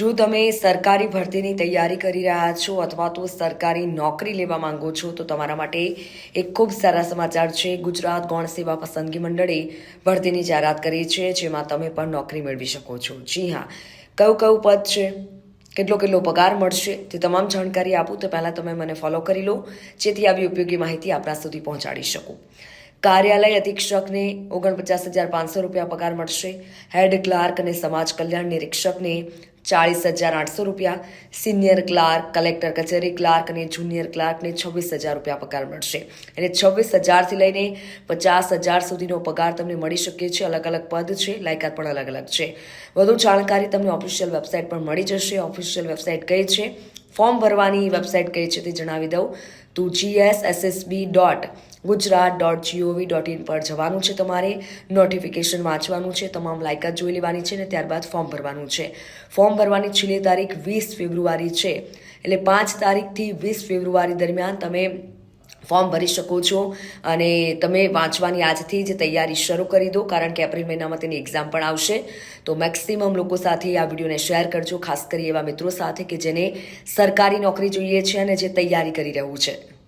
જો તમે સરકારી ભરતીની તૈયારી કરી રહ્યા છો અથવા તો સરકારી નોકરી લેવા માંગો છો, તો તમારા માટે એક ખૂબ સારા સમાચાર છે. ગુજરાત ગૌણ સેવા પસંદગી મંડળે ભરતીની જાહેરાત કરી છે, જેમાં તમે પણ નોકરી મેળવી શકો છો. જી હા, કયું કયું પદ છે? કેટલો કેટલો પગાર મળશે? તે તમામ જાણકારી આપું, તો પહેલાં તમે મને ફોલો કરી લો. જેથી આવી ઉપયોગી માહિતી આપણા સુધી પહોંચાડી શકું. કાર્યાલય અધિક્ષકને ઓગણપચાસ હજાર પાંચસો રૂપિયા પગાર મળશે. હેડ ક્લાર્ક અને સમાજ કલ્યાણ નિરીક્ષકને ચાળીસ હજાર આઠસો રૂપિયા. સિનિયર ક્લાર્ક, કલેક્ટર કચેરી ક્લાર્ક અને જુનિયર ક્લાર્કને છવ્વીસ હજાર રૂપિયા પગાર મળશે. એટલે છવ્વીસ હજારથી લઈને પચાસ હજાર સુધીનો પગાર તમને મળી શકે છે. અલગ અલગ પદ છે. લાયકાત પણ અલગ અલગ છે. વધુ જાણકારી તમને ઓફિશિયલ વેબસાઇટ પર મળી જશે. ઓફિશિયલ વેબસાઇટ કઈ છે? ફોર્મ ભરવાની વેબસાઇટ કઈ છે તે જણાવી દઉં. તો GSSSB dot Gujarat dot GOV dot in પર જવાનું છે તમારે. નોટિફિકેશન વાંચવાનું છે, તમામ લાયકાત જોઈ લેવાની છે અને ત્યારબાદ ફોર્મ ભરવાનું છે. ફોર્મ ભરવાની છેલ્લી તારીખ વીસ ફેબ્રુઆરી છે. એટલે પાંચ તારીખથી વીસ ફેબ્રુઆરી દરમિયાન તમે ફોર્મ ભરી શકો છો અને તમે વાંચવાની આજથી જ તૈયારી શરૂ કરી દો, કારણ કે એપ્રિલ મહિનામાં તેની એક્ઝામ પણ આવશે. તો મેક્સિમમ લોકો સાથે આ વિડીયોને શેર કરજો, ખાસ કરી એવા મિત્રો સાથે કે જેને સરકારી નોકરી જોઈએ છે અને જે તૈયારી કરી રહ્યું છે.